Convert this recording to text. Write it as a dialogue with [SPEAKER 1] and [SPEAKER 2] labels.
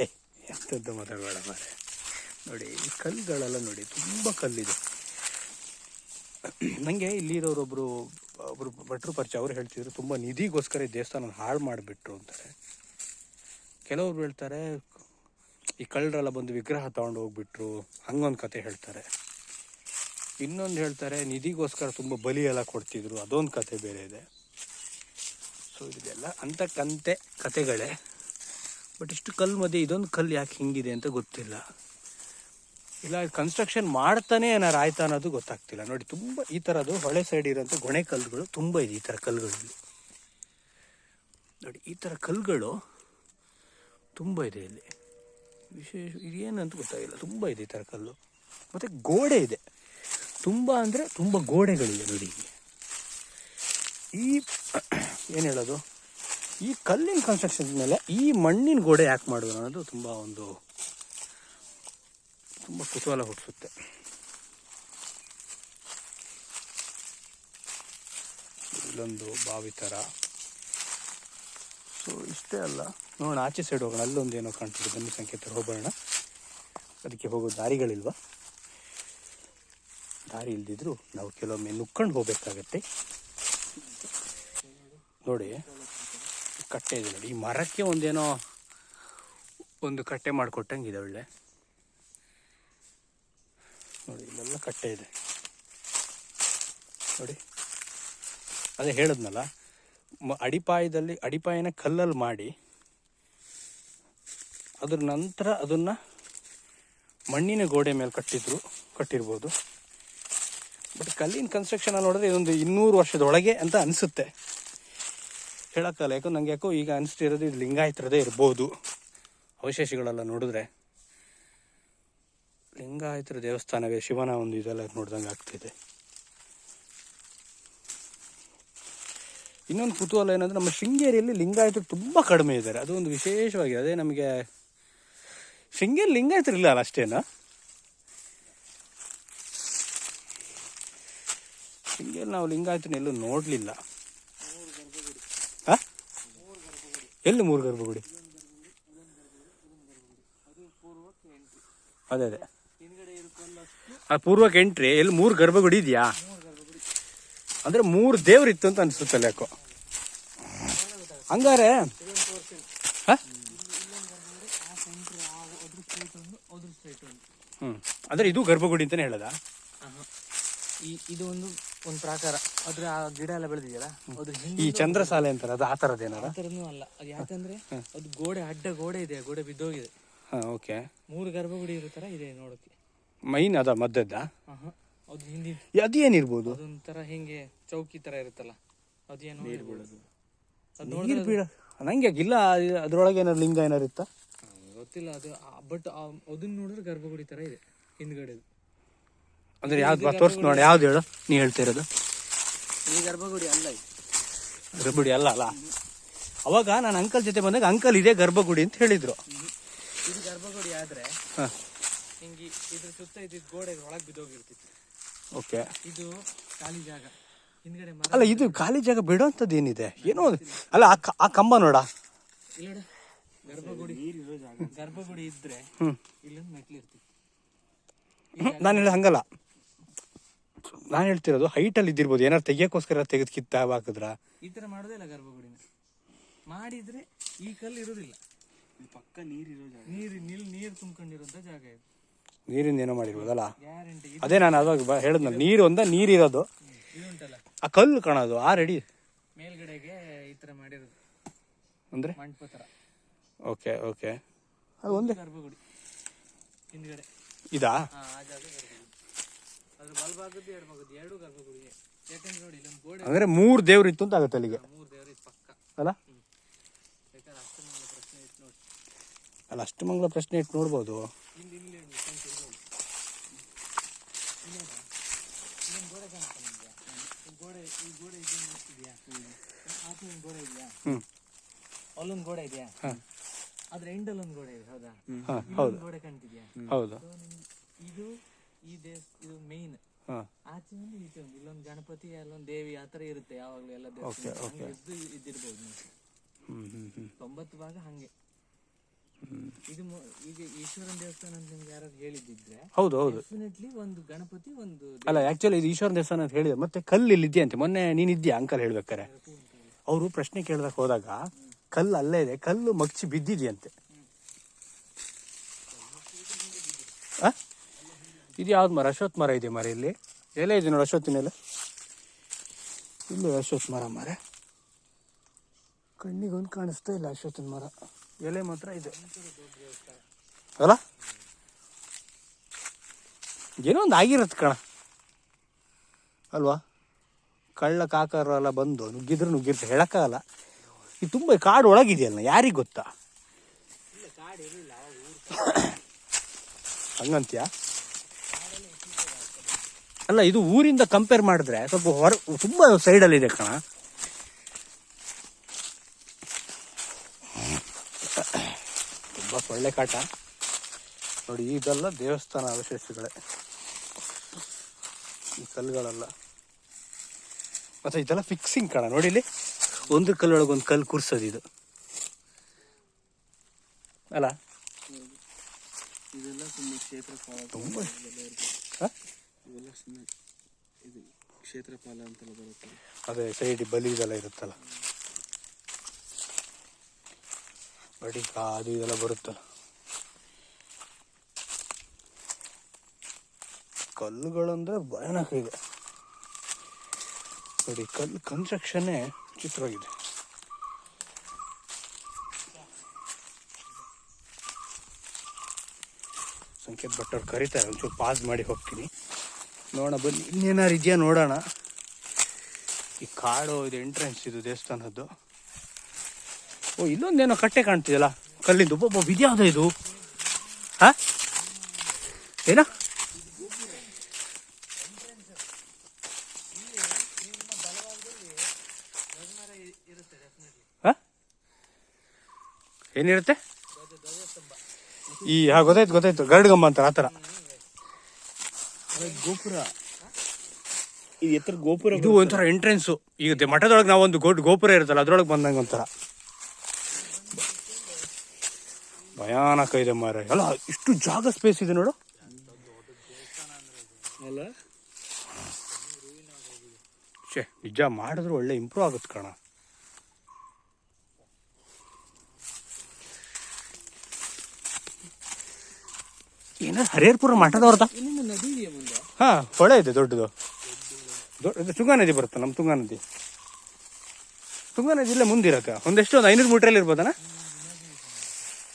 [SPEAKER 1] ಏ, ಎಂಥದ್ದು ಮಾರೆ ನೋಡಿ, ಈ ಕಲ್ಲುಗಳೆಲ್ಲ ನೋಡಿ, ತುಂಬ ಕಲ್ಲಿದೆ. ನನಗೆ ಇಲ್ಲಿರೋರೊಬ್ಬರು ಒಬ್ಬರು ಭಟ್ರು ಪರಿಚಯ, ಅವ್ರು ಹೇಳ್ತಿದ್ರು, ತುಂಬ ನಿಧಿಗೋಸ್ಕರ ಈ ದೇವಸ್ಥಾನ ಹಾಳು ಮಾಡಿಬಿಟ್ರು ಅಂತಾರೆ. ಕೆಲವ್ರು ಹೇಳ್ತಾರೆ, ಈ ಕಳ್ಳರೆಲ್ಲ ಬಂದು ವಿಗ್ರಹ ತಗೊಂಡು ಹೋಗ್ಬಿಟ್ರು, ಹಂಗೊಂದು ಕತೆ ಹೇಳ್ತಾರೆ. ಇನ್ನೊಂದು ಹೇಳ್ತಾರೆ, ನಿಧಿಗೋಸ್ಕರ ತುಂಬ ಬಲಿ ಎಲ್ಲ ಕೊಡ್ತಿದ್ರು, ಅದೊಂದು ಕತೆ ಬೇರೆ ಇದೆ. ಸೊ ಇದೆಲ್ಲ ಅಂತಕ್ಕಂತೆ ಕತೆಗಳೇ. ಬಟ್ ಇಷ್ಟು ಕಲ್ಲು ಮಧ್ಯೆ ಇದೊಂದು ಕಲ್ಲು ಯಾಕೆ ಹಿಂಗಿದೆ ಅಂತ ಗೊತ್ತಿಲ್ಲ. ಇಲ್ಲ ಕನ್ಸ್ಟ್ರಕ್ಷನ್ ಮಾಡ್ತಾನೆ ಏನಾರು ಆಯ್ತಾ ಅನ್ನೋದು ಗೊತ್ತಾಗ್ತಿಲ್ಲ. ನೋಡಿ, ತುಂಬ ಈ ಥರದ್ದು ಹೊಳೆ ಸೈಡ್ ಇರೋಂಥ ಗೊಣೆ ಕಲ್ಲುಗಳು ತುಂಬ ಇದೆ ಈ ಥರ ಕಲ್ಲುಗಳಲ್ಲಿ. ನೋಡಿ, ಈ ಥರ ಕಲ್ಲುಗಳು ತುಂಬ ಇದೆ ಇಲ್ಲಿ. ವಿಶೇಷ ಇದೇನಂತ ಗೊತ್ತಾಗಿಲ್ಲ. ತುಂಬ ಇದೆ ಈ ಥರ ಕಲ್ಲು. ಮತ್ತು ಗೋಡೆ ಇದೆ. ತುಂಬ ಅಂದರೆ ತುಂಬ ಗೋಡೆಗಳಿದೆ ನೋಡಿ ಈ, ಏನು ಹೇಳೋದು? ಈ ಕಲ್ಲಿನ ಕನ್ಸ್ಟ್ರಕ್ಷನ್ ಮೇಲೆ ಈ ಮಣ್ಣಿನ ಗೋಡೆ ಯಾಕೆ ಮಾಡೋದು ಅನ್ನೋದು ತುಂಬ ಒಂದು ತುಂಬ ಕುತೂಹಲ ಹುಟ್ಟಿಸುತ್ತೆ. ಇಲ್ಲೊಂದು ಬಾವಿ ಥರ ಸೊ ಇಷ್ಟೇ ಅಲ್ಲ. ನೋಡೋಣ, ಆಚೆ ಸೈಡ್ ಹೋಗೋಣ. ಅಲ್ಲೊಂದು ಏನೋ ಕಾಣ್ತಿದೆ. ಬನ್ನಿ ಸಂಕೇತ ಹೋಗೋಣ. ಅದಕ್ಕೆ ಹೋಗೋ ದಾರಿಗಳಿಲ್ವಾ? ದಾರಿ ಇಲ್ದಿದ್ರು ನಾವು ಕೆಲವೊಮ್ಮೆ ನುಕ್ಕೊಂಡು ಹೋಗ್ಬೇಕಾಗತ್ತೆ. ನೋಡಿ. ಕಟ್ಟೆ ಇದೆ ನೋಡಿ. ಈ ಮರಕ್ಕೆ ಒಂದೇನೋ ಒಂದು ಕಟ್ಟೆ ಮಾಡಿಕೊಟ್ಟಂಗೆ ಇದೆ ಒಳ್ಳೆ. ನೋಡಿ, ಇಲ್ಲೆಲ್ಲ ಕಟ್ಟೆ ಇದೆ. ನೋಡಿ, ಅದೇ ಹೇಳಿದ್ನಲ್ಲ ಅಡಿಪಾಯದಲ್ಲಿ, ಅಡಿಪಾಯನ ಕಲ್ಲಲ್ಲಿ ಮಾಡಿ, ಅದ್ರ ನಂತರ ಅದನ್ನು ಮಣ್ಣಿನ ಗೋಡೆ ಮೇಲೆ ಕಟ್ಟಿದ್ರು, ಕಟ್ಟಿರ್ಬೋದು. ಬಟ್ ಕಲ್ಲಿನ ಕನ್ಸ್ಟ್ರಕ್ಷನ್ ನೋಡಿದ್ರೆ ಇದೊಂದು ಇನ್ನೂರು ವರ್ಷದೊಳಗೆ ಅಂತ ಅನಿಸುತ್ತೆ. ಹೇಳಕ್ಕಲ್ಲ. ಯಾಕೋ ನಂಗೆ ಯಾಕೋ ಈಗ ಅನಿಸ್ತಿರೋದು ಇದು ಲಿಂಗಾಯತರದೇ ಇರ್ಬೋದು. ಅವಶೇಷಗಳೆಲ್ಲ ನೋಡಿದ್ರೆ. ಲಿಂಗಾಯತರ ದೇವಸ್ಥಾನವೇ ಶಿವನ ಒಂದು ಇದೆಲ್ಲ ನೋಡ್ದಂಗೆ ಆಗ್ತಿದೆ ಇನ್ನೊಂದು ಕುತೂಹಲ ಏನಂದ್ರೆ ನಮ್ಮ ಶೃಂಗೇರಿಯಲ್ಲಿ ಲಿಂಗಾಯತರು ತುಂಬ ಕಡಿಮೆ ಇದ್ದಾರೆ. ಅದು ಒಂದು ವಿಶೇಷವಾಗಿದೆ ಅದೇ ನಮಗೆ ಶೃಂಗೇರಿ ಲಿಂಗಾಯತರು ಇಲ್ಲ ಅಲ್ಲ ಅಷ್ಟೇನಾ? ಶೃಂಗೇರಿ ನಾವು ಲಿಂಗಾಯತನ ಎಲ್ಲೂ ನೋಡಲಿಲ್ಲ ಹಾ ಎಲ್ಲಿ ಮೂರು ಗರ್ಭಗುಡಿ ಅದೇ ಅದೇ. ಆ ಪೂರ್ವಕ್ಕೆ ಎಂಟ್ರಿ ಎಲ್ಲಿ ಮೂರು ಗರ್ಭಗುಡಿ ಇದೆಯಾ? ಅಂದ್ರೆ ಮೂರು ದೇವ್ರಿತ್ತು ಅಂತ ಅನ್ಸುತ್ತಲ್ಲ ಯಾಕೋ ಹಂಗಾರೆ ಹ್ಮ್. ಅಂದ್ರೆ ಇದು ಗರ್ಭಗುಡಿ ಅಂತಾನೆ ಹೇಳದ?
[SPEAKER 2] ಇದು ಒಂದು ಒಂದು ಪ್ರಾಕಾರ. ಅದ್ರ ಆ ಗಿಡ ಎಲ್ಲ ಬೆಳೆದಿದೆಯಲ್ಲ ಅದ್ರ
[SPEAKER 1] ಈ
[SPEAKER 2] ಚಂದ್ರ
[SPEAKER 1] ಚಂದ್ರಸಾಲೆ ಅಂತಾರೆ ಅದು ಆ ಥರದ್ದೇನಾರ
[SPEAKER 2] ಥರನೂ ಅಲ್ಲ. ಅದು ಯಾಕಂದ್ರೆ ಅದು ಗೋಡೆ ಅಡ್ಡ ಗೋಡೆ ಇದೆ ಆ ಗೋಡೆ ಬಿದ್ದೋಗಿದೆ.
[SPEAKER 1] ಹಾಂ ಓಕೆ.
[SPEAKER 2] ಮೂರು ಗರ್ಭಗುಡಿ ಇರೋ ತರ ಇದೆ ನೋಡೋಕೆ.
[SPEAKER 1] ಮೈನ್ ಅದ ಮದ್ದದ್ದ?
[SPEAKER 2] ಆಹಾ. ಅದು ಹಿಂದಿನ
[SPEAKER 1] ಅದೇನಿರ್ಬೋದು?
[SPEAKER 2] ಅದೊಂಥರ ಹಿಂಗೆ ಚೌಕಿ ತರ ಇರುತ್ತಲ್ಲ ಅದೇನೋ. ಅದ್
[SPEAKER 1] ನೀರು ಬೀಳ ನಂಗೆ ಇಲ್ಲ ಅದ್ರೊಳಗೆ ಏನಾರು ಲಿಂಗ ಏನಾರು ಇತ್ತ?
[SPEAKER 2] ಗೊತ್ತಿಲ್ಲ ಅದು ಬಟ್ ಅದನ್ನ ನೋಡಿದ್ರೆ ಗರ್ಭಗುಡಿ ತರ ಇದೆ ಹಿಂದ್ಗಡೆ
[SPEAKER 1] ಅಂದ್ರೆ ಯಾವ್ದು ತೋರ್ಸ್ ನೋಡಿ ಯಾವ್ದು ಹೇಳು? ನೀ ಹೇಳ್ತಿರೋದು
[SPEAKER 2] ಈ ಗರ್ಭಗುಡಿ ಅಲ್ಲ
[SPEAKER 1] ಗರ್ಭಗುಡಿ ಅಲ್ಲ ಅಲ್ಲ? ಅವಾಗ ನಾನು ಅಂಕಲ್ ಜೊತೆ ಬಂದಾಗ ಅಂಕಲ್ ಇದೇ ಗರ್ಭಗುಡಿ ಅಂತ ಹೇಳಿದ್ರು.
[SPEAKER 2] ಇದು ಗರ್ಭಗುಡಿ ಆದ್ರೆ
[SPEAKER 1] ಹಾ.
[SPEAKER 2] ಹಿಂಗೆ ಇದ್ರ ಸುತ್ತ ಇದ್ದಿದ್ ಗೋಡೆ ಒಳಗೆ ಬಿದ್ದೋಗಿರ್ತಿತ್ತು.
[SPEAKER 1] ಓಕೆ.
[SPEAKER 2] ಇದು ಖಾಲಿ ಜಾಗ. ಹಿಂದ್ಗಡೆ
[SPEAKER 1] ಅಲ್ಲ ಇದು ಖಾಲಿ ಜಾಗ ಬಿಡೋಂಥದ್ದು ಏನಿದೆ? ಏನೋ ಅಲ್ಲ ಆ ಕ- ಆ ಕಂಬ ನೋಡ.
[SPEAKER 2] ಇಲ್ಲ ನೋಡು, ಗರ್ಭಗುಡಿ ಗರ್ಭಗುಡಿ ಇದ್ರೆ
[SPEAKER 1] ಹ್ಮ್.
[SPEAKER 2] ಇಲ್ಲೊಂದು ಮೆಟ್ಲಿರ್ತಿತ್ತು
[SPEAKER 1] ನಾನು ಹೇಳಿ ಹಂಗಲ್ಲ. ನಾನು ಹೇಳ್ತಿರೋದು ಹೈಟಲ್ಲಿ ಇದ್ದಿರ್ಬೋದು. ಏನಾರು ತೆಗಿಯೋಕ್ಕೋಸ್ಕರ ತೆಗೆದು ಕಿತ್ತ ಹಾಕಿದ್ರ?
[SPEAKER 2] ಈ ತರ ಮಾಡೋದೇ ಇಲ್ಲ ಗರ್ಭಗುಡಿನ. ಮಾಡಿದ್ರೆ ಈ ಕಲ್ಲು ಇರೋದಿಲ್ಲ.
[SPEAKER 3] ಪಕ್ಕ ನೀರಿರೋ ಜಾಗ.
[SPEAKER 2] ನೀರು ನಿಲ್ ನೀರು ತುಂಬಿಕೊಂಡಿರೋಂಥ ಜಾಗ ಇದು.
[SPEAKER 1] ನೀರಿಂದ ಏನೋ ಮಾಡಿರ್ಬೋದಲ್ಲ?
[SPEAKER 2] ಗ್ಯಾರಂಟಿ.
[SPEAKER 1] ಅದೇ ನಾನು ಅದಾಗ ಹೇಳಿದ್ನ ಹೇಳಿದ್ನಲ್ಲ ನೀರು ಒಂದ ನೀರಿರೋದು
[SPEAKER 2] ಇದು
[SPEAKER 1] ಆ ಕಲ್ಲು ಕಾಣೋದು ಆ ರೆಡಿ.
[SPEAKER 2] ಮೇಲ್ಗಡೆಗೆ ಈ ತರ ಮಾಡಿರೋದು.
[SPEAKER 1] ಅಂದ್ರೆ?
[SPEAKER 2] ಮಂಟಪ ತರ.
[SPEAKER 1] Okay okay. ಅದು ಒಂದೇ
[SPEAKER 2] ಗರ್ಭಗುಡಿ. ಹಿಂದ್ಗಡೆ.
[SPEAKER 1] ಇದಾ?
[SPEAKER 2] ಹಾ ಆ ಜಾಗ ಗರ್ಭಗುಡಿ ಅದ್ರ ಬಲಭಾಗದ್ದು ಎಡಭಾಗದ್ದು ಎರಡು ಗರ್ಭಗುಡಿ ಯಾಕಂದ್ರೆ ನೋಡಿ ಇಲ್ಲೊಂದು ಗೋಡೆ
[SPEAKER 1] ಅಂದ್ರೆ ಮೂರು ದೇವ್ರು ಇತ್ತು ಅಂತ ಆಗುತ್ತೆ ಅಲ್ಲಿಗೆ.
[SPEAKER 2] ಮೂರು ದೇವ್ರ ಪಕ್ಕ.
[SPEAKER 1] ಅಲ್ಲ?
[SPEAKER 2] ಬೇಕಾದ್ರೆ ಅಷ್ಟಮಂಗಲ ಪ್ರಶ್ನೆ ಇತ್ತು ನೋಡಿ.
[SPEAKER 1] ಅಲ್ಲ ಅಷ್ಟು ಮಂಗಳ ಪ್ರಶ್ನೆ ಇಟ್ಟು ನೋಡ್ಬೋದು.
[SPEAKER 2] ಇಲ್ಲಿ ಇಲ್ಲಿ ನೋಡು. ಇಲ್ಲೊಂದು ಗೋಡೆ ಕಾಣ್ತಾ ನಿಮ್ಗೆ? ಈ ಗೋಡೆ ಈ ಗೋಡೆ ಇದೆಯಾ ನೋಡ್ತಿದ್ಯಾ ಆಚೆ ಒಂದು ಗೋಡೆ ಇದೆಯಾ? ಅಲ್ಲೊಂದು ಗೋಡೆ ಇದೆಯಾ. ಅದ್ರ ಎಂಡಲ್ಲಿ ಒಂದು ಗೋಡೆ ಇದೆ ಹೌದಾ?
[SPEAKER 1] ಹೌದು.
[SPEAKER 2] ಗೋಡೆ ಕಾಣ್ತಿದ್ಯಾ?
[SPEAKER 1] ಹೌದು.
[SPEAKER 2] ಇದು ಈ ದೇಶ ಇದು ಮೇನ್ ಆಚೆ ಒಂದು ಈಚೆ ಒಂದು ಇಲ್ಲೊಂದು ಗಣಪತಿ ಅಲ್ಲೊಂದು ದೇವಿ ಆ ತರ ಇರುತ್ತೆ ಯಾವಾಗಲೂ ಎಲ್ಲ ದೇವಸ್ಥಾನ. ಇದ್ದು ಇದ್ದಿರ್ಬೋದು ನೀವು. ತೊಂಬತ್ತು ಭಾಗ ಹಂಗೆ. ಇದು ಈಗ ಈಶ್ವರನ ದೇವಸ್ಥಾನ ಅಂತ ನಿಮ್ಗೆ ಯಾರು ಹೇಳಿದ್ದಿದ್ರೆ
[SPEAKER 1] ಹೌದು ಹೌದು.
[SPEAKER 2] ಡೆಫಿನೆಟ್ಲಿ ಒಂದು ಗಣಪತಿ ಒಂದು
[SPEAKER 1] ಅಲ್ಲ ಆಕ್ಚುಲಿ ಇದು ಈಶ್ವರನ ದೇವಸ್ಥಾನ ಅಂತ ಹೇಳಿದೆ ಮತ್ತೆ ಕಲ್ಲು ಇಲ್ಲಿ ಇದೆಯಂತೆ ಮೊನ್ನೆ ನೀನಿದ್ಯಾ ಅಂಕಲ್ ಹೇಳ್ಬೇಕಾರೆ? ಅವರು ಪ್ರಶ್ನೆ ಕೇಳ್ದಕ್ಕೆ ಹೋದಾಗ ಕಲ್ಲು ಅಲ್ಲೇ ಇದೆ ಕಲ್ಲು ಮಗ್ಚಿ ಬಿದ್ದಿದೆಯಂತೆ ಆ? ಇದು ಯಾವ್ದು ಮರ? ಅಶ್ವತ್ ಮರ ಇದೆ ಮರ ಇಲ್ಲಿ. ಎಲೆ ಇದೆ ನೋಡಿ ಅಶ್ವತ್ತಿನ ಎಲೆ. ಇಲ್ಲಿ ಅಶ್ವತ್ ಮರ ಮರ. ಕಣ್ಣಿಗೊಂದು ಕಾಣಿಸ್ತಾ ಇಲ್ಲ ಅಶ್ವತ್ತಿನ ಮರ. ಎಲೆ ಮಾತ್ರ ಇದೆ. ಅಲ್ಲ? ಏನೋ ಒಂದು ಆಗಿರತ್ತೆ ಕಣ. ಅಲ್ವಾ? ಕಳ್ಳ ಕಾಕರು ಎಲ್ಲ ಬಂದು ನುಗ್ಗಿದ್ರೆ ನುಗ್ಗಿರ್ತಾರೆ. ಹೇಳಕ್ಕಾಗಲ್ಲ. ಇದು ತುಂಬ ಕಾಡು ಒಳಗಿದೆಯಲ್ಲ, ಯಾರಿಗೆ ಗೊತ್ತಾ? ಹಂಗಂತ್ಯಾ? ಅಲ್ಲ ಇದು ಊರಿಂದ ಕಂಪೇರ್ ಮಾಡಿದ್ರೆ ಸ್ವಲ್ಪ ಹೊರ ತುಂಬ ಸೈಡಲ್ಲಿ ಇದೆ ಕಣ. ತುಂಬ ಸೊಳ್ಳೆ ಕಾಟ. ನೋಡಿ ಇದೆಲ್ಲ ದೇವಸ್ಥಾನ ಅವಶೇಷಗಳೇ. ಈ ಕಲ್ಲುಗಳೆಲ್ಲ. ಮತ್ತೆ ಇದೆಲ್ಲ ಫಿಕ್ಸಿಂಗ್ ಕಣ ನೋಡಿ ಇಲ್ಲಿ. ಒಂದು ಕಲ್ಲೊಳಗೆ ಒಂದು ಕಲ್ಲು ಕೂರ್ಸೋದು ಇದು. ಅಲ್ಲ?
[SPEAKER 3] ಇದೆಲ್ಲ ಕ್ಷೇತ್ರ
[SPEAKER 1] ತುಂಬ.
[SPEAKER 3] ಕ್ಷೇತ್ರಪಾಲ ಬರುತ್ತೆ.
[SPEAKER 1] ಅದೇ ಸೈಡ್ ಬಲಿ ಇದೆಲ್ಲ ಇರುತ್ತಲ್ಲ. ಬಡಿಕ ಅದು ಇದೆಲ್ಲ ಬರುತ್ತಲ್ಲ. ಕಲ್ಲುಗಳಂದ್ರೆ ಭಯಾನಕ ಇದೆ. ನೋಡಿ, ಕಲ್ಲು ಕನ್ಸ್ಟ್ರಕ್ಷನ್ನೇ ಚಿತ್ರವಾಗಿದೆ. ಸಂಕೇತ್ ಭಟ್ಟವ್ರು ಕರೀತಾರೆ, ಒಂಚೂರು ಪಾಸ್ ಮಾಡಿ ಹೋಗ್ತೀನಿ. ನೋಡೋಣ, ಬನ್ನಿ. ಇನ್ನೇನಾರು ಇದೆಯಾ ನೋಡೋಣ. ಈ ಕಾಡು, ಇದು ಎಂಟ್ರೆನ್ಸ್ ಇದು ದೇವಸ್ಥಾನದ್ದು. ಓ, ಇನ್ನೊಂದೇನೋ ಕಟ್ಟೆ ಕಾಣ್ತಿದೆಯಲ್ಲ? ಕಲ್ಲಿಂದು. ಒಬ್ಬೊಬ್ಬ ಇದ್ಯಾವುದೋ ಇದು? ಹಾ? ಏನ? ಏನಿರುತ್ತೆ? ಈ ಗೊತ್ತಾಯ್ತು ಗೊತ್ತಾಯ್ತು. ಗರಡ್ಗಮ್ಮ ಅಂತಾರೆ, ಆ ಥರ.
[SPEAKER 3] ಗೋಪುರ. ಇದು ಎತ್ತರ ಗೋಪುರ
[SPEAKER 1] ಇದು ಒಂಥರ ಎಂಟ್ರೆನ್ಸ್ ಈಗ ಮಠದೊಳಗೆ ನಾವೊಂದು ಗೋಡ್ ಗೋಪುರ ಇರುತ್ತಲ್ಲ ಅದ್ರೊಳಗೆ ಬಂದಂಗೆ ಒಂಥರ. ಭಯಾನಕ ಇದೆ ಮಾರ ಅಲ್ಲ ಇಷ್ಟು ಜಾಗ ಸ್ಪೇಸ್ ಇದೆ ನೋಡು.
[SPEAKER 3] ಅಲ್ಲ?
[SPEAKER 1] ಛೇ ನಿಜ ಮಾಡಿದ್ರು ಒಳ್ಳೆ ಇಂಪ್ರೂವ್ ಆಗುತ್ತೆ ಕಣ. ಏನ ಹರಿಹರ್ಪುರ ಮಠದವ್ರದ?
[SPEAKER 2] ನದಿ
[SPEAKER 1] ಹಾ, ಹೊಳೆ ಇದೆ, ದೊಡ್ಡದು. ದೊಡ್ಡ ತುಂಗಾ ನದಿ ಬರುತ್ತೆ, ನಮ್ಮ ತುಂಗಾ ನದಿ. ತುಂಗಾ ನದಿ ಇಲ್ಲೇ ಮುಂದಿರಕ್ಕ. ಒಂದೆಷ್ಟು, ಒಂದು ಐನೂರು ಮೀಟ್ರಲ್ಲಿ ಇರ್ಬೋದಣ್ಣ